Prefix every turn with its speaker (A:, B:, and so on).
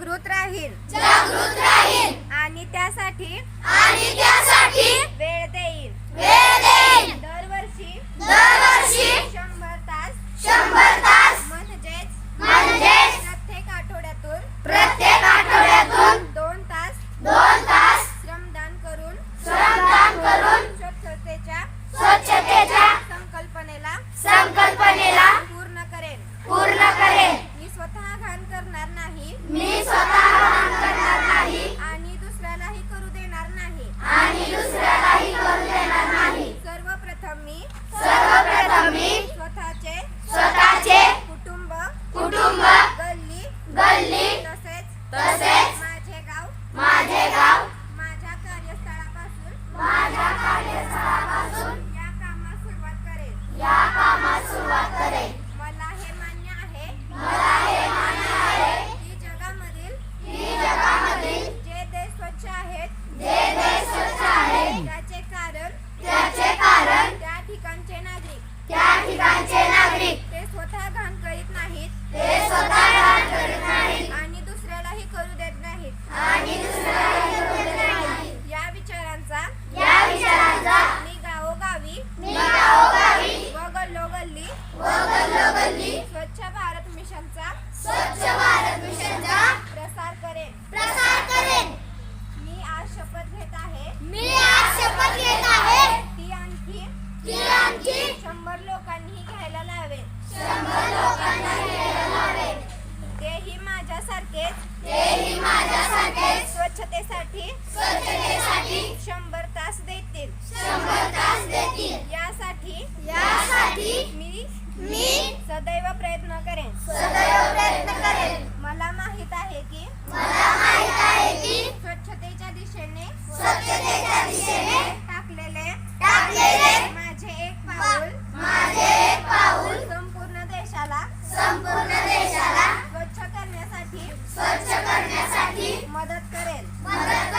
A: जागृत राहील.
B: जागृत राहील.
A: आणि त्यासाठी
B: आणि त्या मिशनचा
A: स्वच्छ भारत मिशनचा
B: प्रसार करेन.
A: प्रसार करेन.
B: मी आज शपथ घेत आहे.
A: मी आज शपथ घेत आहे.
B: ती आणखी
A: ती आणखी
B: शंभर लोकांनीही घ्यायला लावेल
A: शंभर लोकांना घ्यायला लावेल
B: तेही माझ्यासारखेच.
A: तेही माझ्यासारखेच.
B: स्वच्छतेसाठी
A: स्वच्छतेसाठी
B: शंभर मदद
A: करेल।
B: मदद